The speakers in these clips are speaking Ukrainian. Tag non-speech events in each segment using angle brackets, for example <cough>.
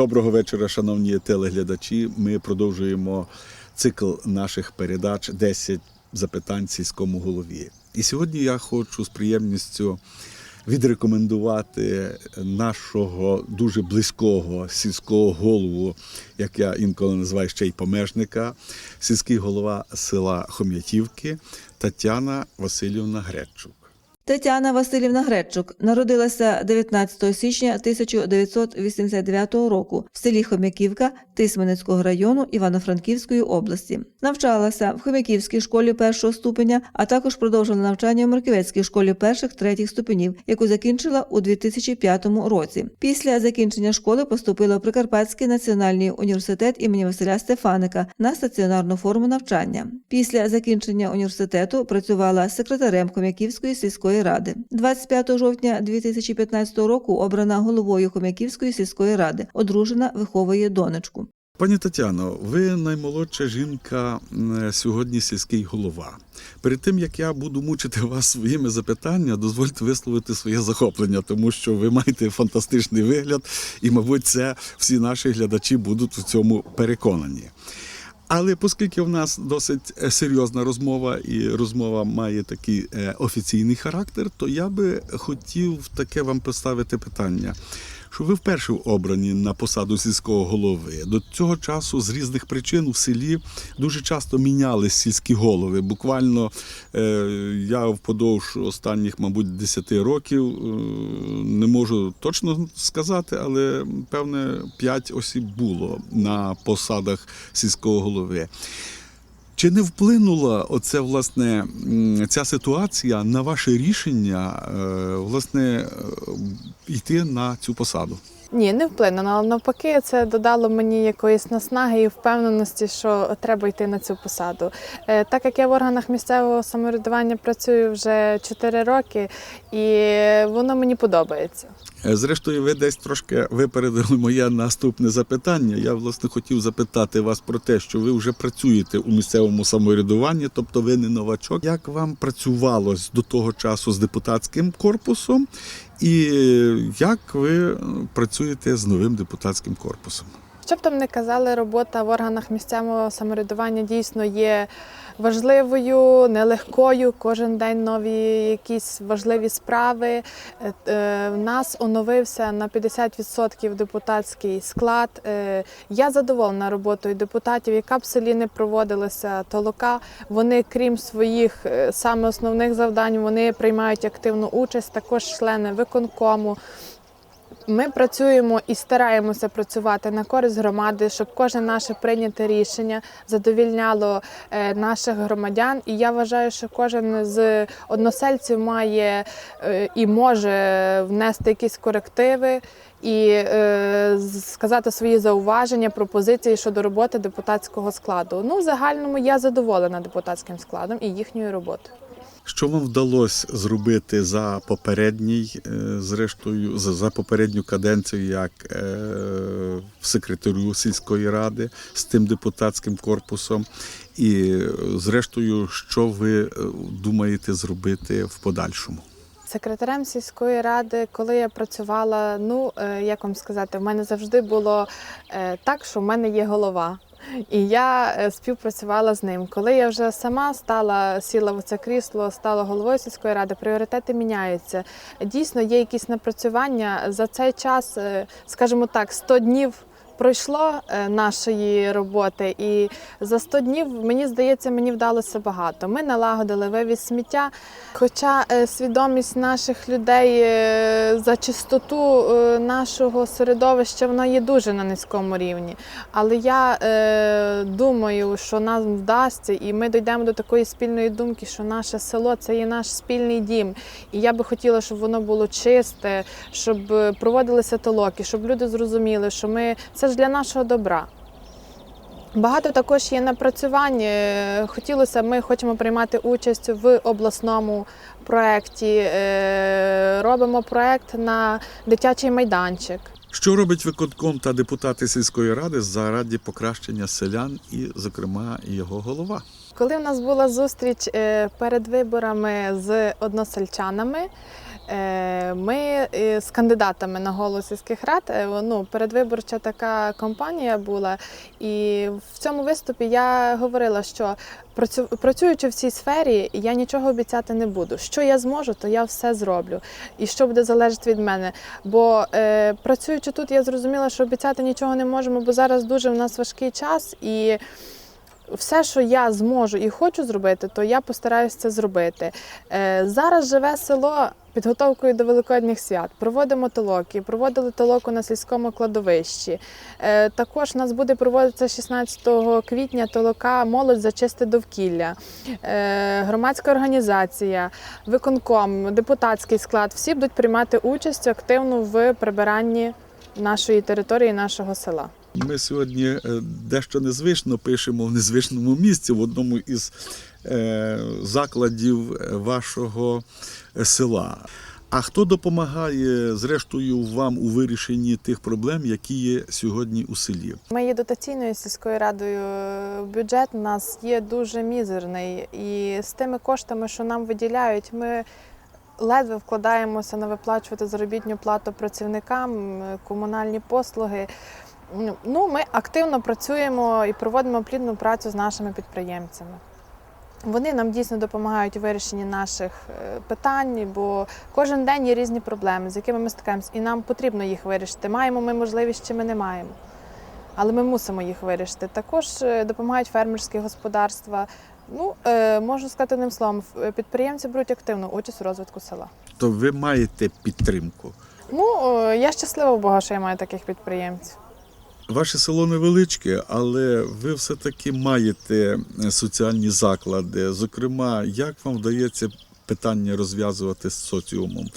Доброго вечора, шановні телеглядачі. Ми продовжуємо цикл наших передач «10 запитань сільському голові. І сьогодні я хочу з приємністю відрекомендувати нашого дуже близького сільського голову, як я інколи називаю ще й помежника, сільський голова села Хом'ятівки Тетяна Васильівна Гречук. Тетяна Васильівна Гречук народилася 19 січня 1989 року в селі Хомяківка Тисменецького району Івано-Франківської області. Навчалася в Хомяківській школі першого ступеня, а також продовжила навчання в Марківецькій школі перших третіх ступенів, яку закінчила у 2005 році. Після закінчення школи поступила в Прикарпатський національний університет імені Василя Стефаника на стаціонарну форму навчання. Після закінчення університету працювала секретарем Хомяківської сільської ради. 25 жовтня 2015 року обрана головою Хомяківської сільської ради. Одружена виховує донечку. Пані Тетяно, ви наймолодша жінка сьогодні сільський голова. Перед тим як я буду мучити вас своїми запитаннями, дозвольте висловити своє захоплення, тому що ви маєте фантастичний вигляд, і, мабуть, це всі наші глядачі будуть у цьому переконані. Але оскільки в нас досить е, серйозна розмова, і розмова має такий е, офіційний характер, то я би хотів таке вам поставити питання. Що ви вперше обрані на посаду сільського голови. До цього часу з різних причин в селі дуже часто мінялись сільські голови. Буквально е, я впродовж останніх, мабуть, 10 років е, не можу точно сказати, але певне 5 осіб було на посадах сільського голови. Чи не вплинула оце, власне, ця ситуація на ваше рішення е, власне, е, йти на цю посаду? Ні, не вплинуло. Але навпаки, це додало мені якоїсь наснаги і впевненості, що треба йти на цю посаду. Е, Так як я в органах місцевого самоврядування працюю вже 4 роки, і воно мені подобається. Е, Зрештою, ви десь трошки випередили моє наступне запитання. Я власне хотів запитати вас про те, що ви вже працюєте у місцевому самоврядуванні, тобто ви не новачок. Як вам працювалось до того часу з депутатським корпусом, і як ви е, працюєте з новим депутатським корпусом? Що б там не казали, робота в органах місцевого самоврядування дійсно є важливою, нелегкою. Кожен день нові якісь важливі справи. Е, е, В нас оновився на 50% депутатський склад. Е, Я задоволена роботою депутатів, яка б селі не проводилася толока. Вони, крім своїх е, саме основних завдань, вони приймають активну участь, також члени виконкому. Ми працюємо і стараємося працювати на користь громади, щоб кожне наше прийняте рішення задовільняло е, наших громадян. І я вважаю, що кожен з односельців має е, і може внести якісь корективи і е, сказати свої зауваження, пропозиції щодо роботи депутатського складу. Ну, в загальному я задоволена депутатським складом і їхньою роботою. Що вам вдалося зробити за попередній, е, зрештою, за, попередню каденцію як е, секретарю сільської ради з тим депутатським корпусом? І, е, зрештою, що ви думаєте зробити в подальшому? Секретарем сільської ради, коли я працювала, ну як вам сказати, в мене завжди було так, що в мене є голова. І я е, співпрацювала з ним. Коли я вже сама стала сіла в це крісло, стала головою сільської ради, пріоритети міняються. Дійсно, є якісь напрацювання за цей час, е, скажімо так, 100 днів. Пройшло е, нашої роботи, і за 100 днів мені здається, мені вдалося багато. Ми налагодили вивіз сміття. Хоча е, свідомість наших людей е, за чистоту нашого середовища вона є дуже на низькому рівні. Але я думаю, що нам вдасться, і ми дійдемо до такої спільної думки, що наше село це є наш спільний дім. І я би хотіла, щоб воно було чисте, щоб проводилися толоки, щоб люди зрозуміли, що ми це ж для нашого добра. Багато також є напрацювань. Е, Хотілося, ми хочемо приймати участь в обласному проєкті. Е, Робимо проєкт на дитячий майданчик. Що робить виконком та депутати сільської ради заради покращення селян і, зокрема, його голова? Коли в нас була зустріч е, перед виборами з односельчанами, Ми е, з кандидатами на голос сільських рад, е, ну, передвиборча така кампанія була, і в цьому виступі я говорила, що працю- працюючи в цій сфері, я нічого обіцяти не буду. Що я зможу, то я все зроблю. І що буде залежати від мене. Бо е, працюючи тут, я зрозуміла, що обіцяти нічого не можемо, бо зараз дуже в нас важкий час і. Все, що я зможу і хочу зробити, то я постараюся це зробити. Е, зараз живе село підготовкою до великодніх свят. Проводимо толоки, проводили толоку на сільському кладовищі. Е, також у нас буде проводитися 16 квітня толока Молодь за чисте довкілля, е, громадська організація, виконком, депутатський склад. Всі будуть приймати участь активно в прибиранні нашої території, нашого села. Ми сьогодні е, дещо незвично пишемо в незвичному місці в одному із закладів е, вашого е, села. А хто допомагає зрештою вам у вирішенні тих проблем, які є сьогодні у селі? Ми є дотаційною сільською радою. Бюджет у нас є дуже мізерний, і з тими коштами, що нам виділяють, ми ледве вкладаємося на виплачувати заробітну плату працівникам, комунальні послуги. Ну, ми активно працюємо і проводимо плідну працю з нашими підприємцями. Вони нам дійсно допомагають у вирішенні наших е, питань, бо кожен день є різні проблеми, з якими ми стикаємося, і нам потрібно їх вирішити. Маємо ми можливість чи ми не маємо. Але ми мусимо їх вирішити. Також е, допомагають фермерські господарства. Ну, е, можу сказати одним словом, підприємці беруть активну участь у розвитку села. То ви маєте підтримку. Ну, я щаслива Бога, що я маю таких підприємців. Ваше село невеличке, але ви все-таки маєте е, соціальні заклади. Зокрема, як вам вдається питання розв'язувати з соціумом?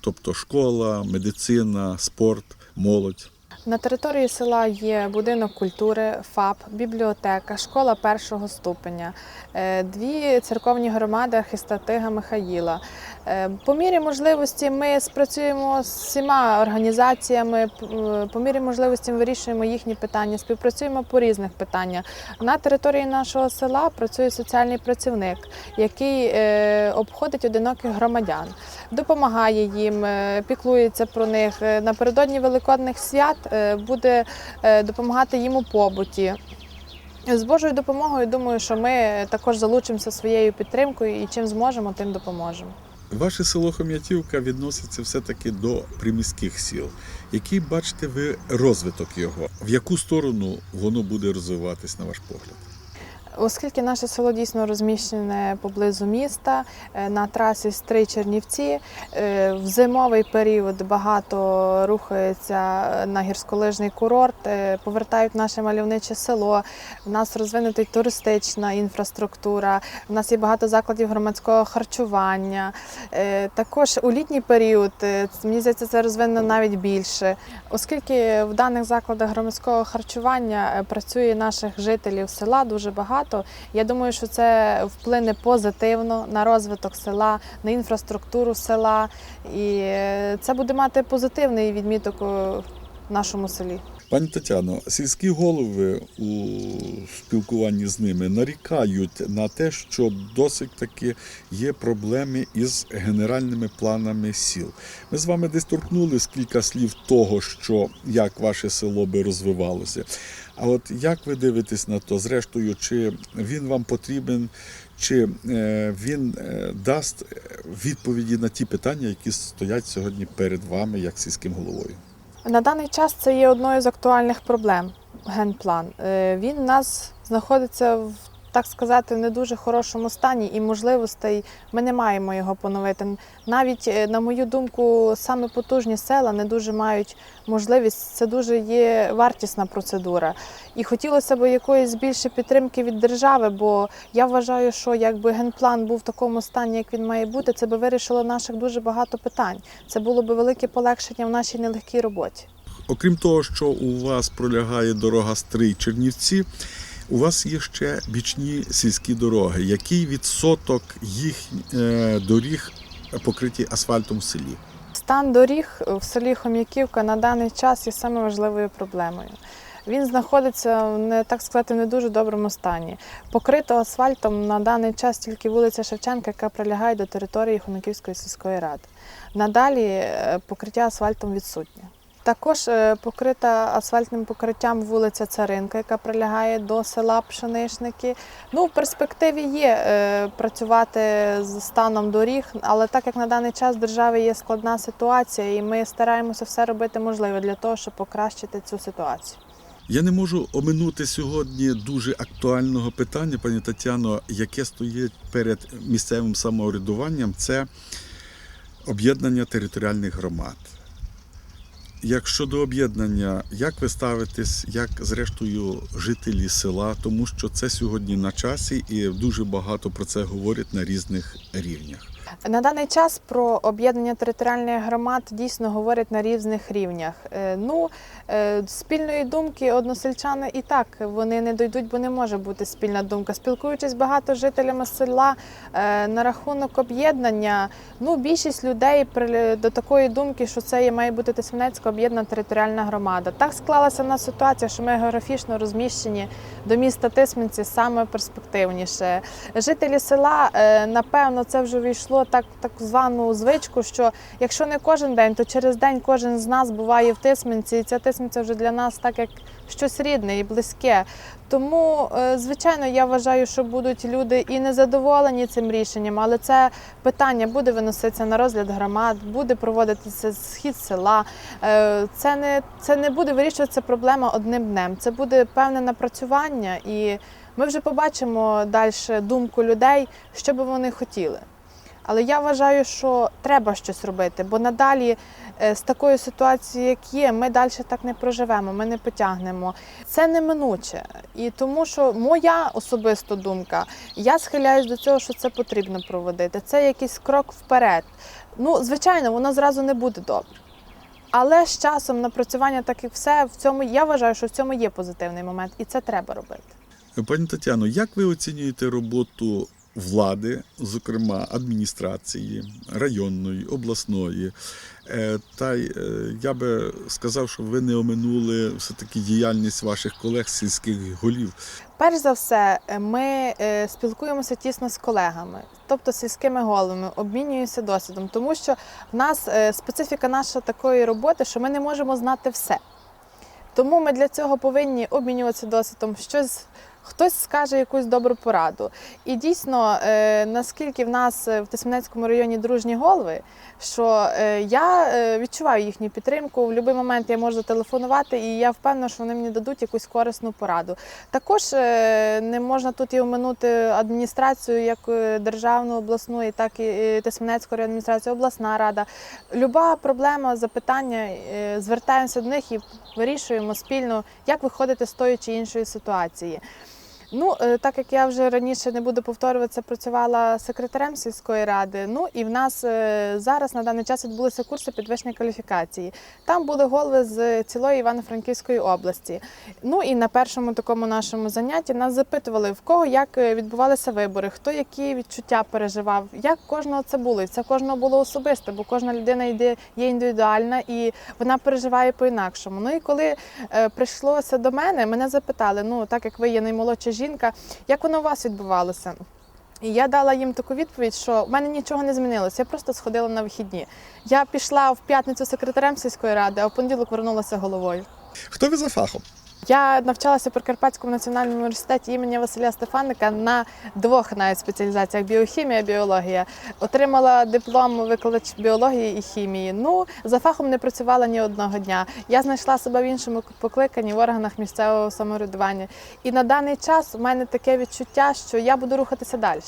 Тобто школа, медицина, спорт, молодь. На території села є будинок культури, ФАП, бібліотека, школа першого ступеня, е, дві церковні громади архістатига Михаїла. Е, По мірі можливості ми спрацюємо з всіма організаціями, е, по мірі можливості вирішуємо їхні питання, співпрацюємо по різних питаннях. На території нашого села працює соціальний працівник, який е, обходить одиноких громадян допомагає їм, піклується про них. Напередодні великодних свят буде допомагати їм у побуті. З Божою допомогою думаю, що ми також залучимося своєю підтримкою і чим зможемо, тим допоможемо. Ваше село Хом'ятівка відноситься все-таки до приміських сіл. Який бачите ви розвиток його? В яку сторону воно буде розвиватись, на ваш погляд? Оскільки наше село дійсно розміщене поблизу міста е, на трасі Стрий Чернівці, е, в зимовий період багато рухається на гірськолижний курорт, е, повертають наше мальовниче село. В нас розвинута туристична інфраструктура, в нас є багато закладів громадського харчування. Також у літній період мені здається, це розвинено навіть більше, оскільки в даних закладах громадського харчування працює наших жителів села дуже багато. Я думаю, що це вплине позитивно на розвиток села, на інфраструктуру села, і е, це буде мати позитивний відміток е, в нашому селі. Пані Тетяно, сільські голови у спілкуванні з ними нарікають на те, що досить таки є проблеми із генеральними планами сіл. Ми з вами десь торкнули кілька слів того, що як ваше село би розвивалося. А от як ви дивитесь на то, зрештою, чи він вам потрібен, чи е, він е, дасть відповіді на ті питання, які стоять сьогодні перед вами, як сільським головою? На даний час це є одною з актуальних проблем. Генплан. Е, Він у нас знаходиться в так сказати в не дуже хорошому стані і можливостей ми не маємо його поновити. Навіть е, на мою думку, саме потужні села не дуже мають можливість. Це дуже є вартісна процедура. І хотілося б якоїсь більше підтримки від держави, бо я вважаю, що якби генплан був в такому стані, як він має бути, це би вирішило наших дуже багато питань. Це було б велике полегшення в нашій нелегкій роботі. Окрім того, що у вас пролягає дорога Стрий Чернівці, у вас є ще бічні сільські дороги. Який відсоток їх е, доріг покриті асфальтом в селі? Стан доріг в селі Хом'яківка на даний час є саме важливою проблемою. він знаходиться в не так сказати не дуже доброму стані. Покрито асфальтом на даний час тільки вулиця Шевченка, яка прилягає до території Хомяківської сільської ради. Надалі е, покриття асфальтом відсутнє. Також е, покрита асфальтним покриттям вулиця Царинка, яка прилягає до села Пшеничники. Ну, в перспективі є е, працювати з станом доріг, але так як на даний час в державі є складна ситуація, і ми стараємося все робити можливе для того, щоб покращити цю ситуацію. Я не можу оминути сьогодні дуже актуального питання, пані Тетяно, яке стоїть перед місцевим самоврядуванням, це об'єднання територіальних громад. Як щодо об'єднання, як ви ставитесь, як зрештою жителі села, тому що це сьогодні на часі і дуже багато про це говорять на різних рівнях. На даний час про об'єднання територіальних громад дійсно говорять на різних рівнях. Е, Ну, е, спільної думки односельчани і так вони не дойдуть, бо не може бути спільна думка. Спілкуючись багато жителями села е, на рахунок об'єднання, ну більшість людей до такої думки, що це має бути Тисменецька об'єднана територіальна громада. Так склалася в нас ситуація, що ми географічно розміщені до міста Тисменці саме перспективніше. Жителі села, напевно, це вже війшло так, так звану звичку, що якщо не кожен день, то через день кожен з нас буває в Тисменці, і ця Тисменця вже для нас так як щось рідне і близьке. Тому, е, звичайно, я вважаю, що будуть люди і незадоволені цим рішенням, але це питання буде виноситися на розгляд громад, буде проводитися схід села. Е, Це не, це не буде вирішуватися проблема одним днем. Це буде певне напрацювання, і ми вже побачимо далі думку людей, що би вони хотіли. Але я вважаю, що треба щось робити, бо надалі е, з такою ситуацією, як є, ми далі так не проживемо, ми не потягнемо. Це неминуче. І тому, що моя особиста думка, я схиляюсь до цього, що це потрібно проводити. Це якийсь крок вперед. Ну, звичайно, воно зразу не буде добре. Але з часом напрацювання, так і все, в цьому я вважаю, що в цьому є позитивний момент, і це треба робити. Пані Тетяно, як ви оцінюєте роботу влади, зокрема адміністрації районної, обласної? Е, Та е, я би сказав, що ви не оминули все-таки діяльність ваших колег сільських голів. Перш за все, е, ми спілкуємося тісно з колегами, тобто сільськими головами, обмінюємося досвідом, тому що в нас специфіка наша такої роботи, що ми не можемо знати все. Тому ми для цього повинні обмінюватися досвідом, щось. Хтось скаже якусь добру пораду. І дійсно, е, наскільки в нас е, в Тисменецькому районі дружні голови, що е, я відчуваю їхню підтримку. В будь-який момент я можу зателефонувати, і я впевнена, що вони мені дадуть якусь корисну пораду. Також не можна тут і оминути адміністрацію, як державну, обласну, і так і Тисменецьку районну адміністрацію, обласна рада. Люба проблема, запитання, звертаємося до них і вирішуємо спільно, як виходити з тої чи іншої ситуації. Ну, е, так як я вже раніше не буду повторюватися, працювала секретарем сільської ради. Ну і в нас е, зараз на даний час відбулися курси підвищення кваліфікації. Там були голови з цілої Івано-Франківської області. Ну і на першому такому нашому занятті нас запитували, в кого як е, відбувалися вибори, хто які відчуття переживав, як кожного це було. І це кожного було особисто, бо кожна людина йде є індивідуальна і вона переживає по-інакшому. Ну і коли прийшлося до мене, мене запитали: ну так як ви є наймолодша жінка, як воно у вас відбувалося? І я дала їм таку відповідь, що в мене нічого не змінилося. Я просто сходила на вихідні. Я пішла в п'ятницю секретарем сільської ради, а в понеділок вернулася головою. Хто ви за фахом? Я навчалася в Прикарпатському національному університеті імені Василя Стефаника на двох навіть спеціалізаціях біохімія, біологія. Отримала диплом викладач біології і хімії. Ну за фахом не працювала ні одного дня. Я знайшла себе в іншому покликанні в органах місцевого самоврядування. І на даний час у мене таке відчуття, що я буду рухатися далі.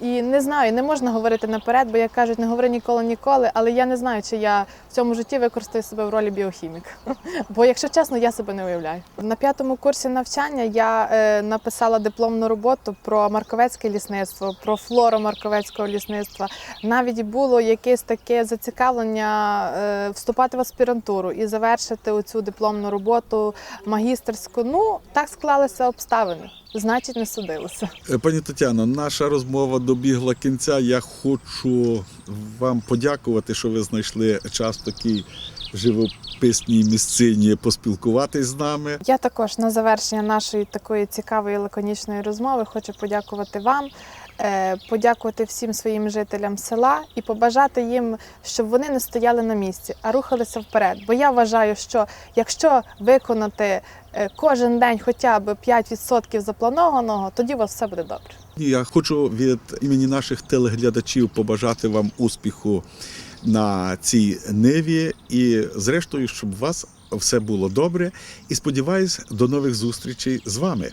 І не знаю, не можна говорити наперед, бо як кажуть, не говори ніколи ніколи. Але я не знаю, чи я в цьому житті використаю себе в ролі біохіміка. <laughs> Бо, якщо чесно, я себе не уявляю. На п'ятому курсі навчання я е, написала дипломну роботу про марковецьке лісництво, про флору марковецького лісництва. Навіть було якесь таке зацікавлення е, вступати в аспірантуру і завершити оцю дипломну роботу магістерську. Ну так склалися обставини. Значить, не судилося. Е, Пані Тетяно, наша розмова добігла кінця. Я хочу вам подякувати, що ви знайшли час такий живописній місцині поспілкуватись з нами. Я також на завершення нашої такої цікавої лаконічної розмови хочу подякувати вам, подякувати всім своїм жителям села і побажати їм, щоб вони не стояли на місці, а рухалися вперед. Бо я вважаю, що якщо виконати е, кожен день хоча б 5% запланованого, тоді у вас все буде добре. Я хочу від імені наших телеглядачів побажати вам успіху на цій ниві і, зрештою, щоб у вас все було добре. І сподіваюсь, до нових зустрічей з вами.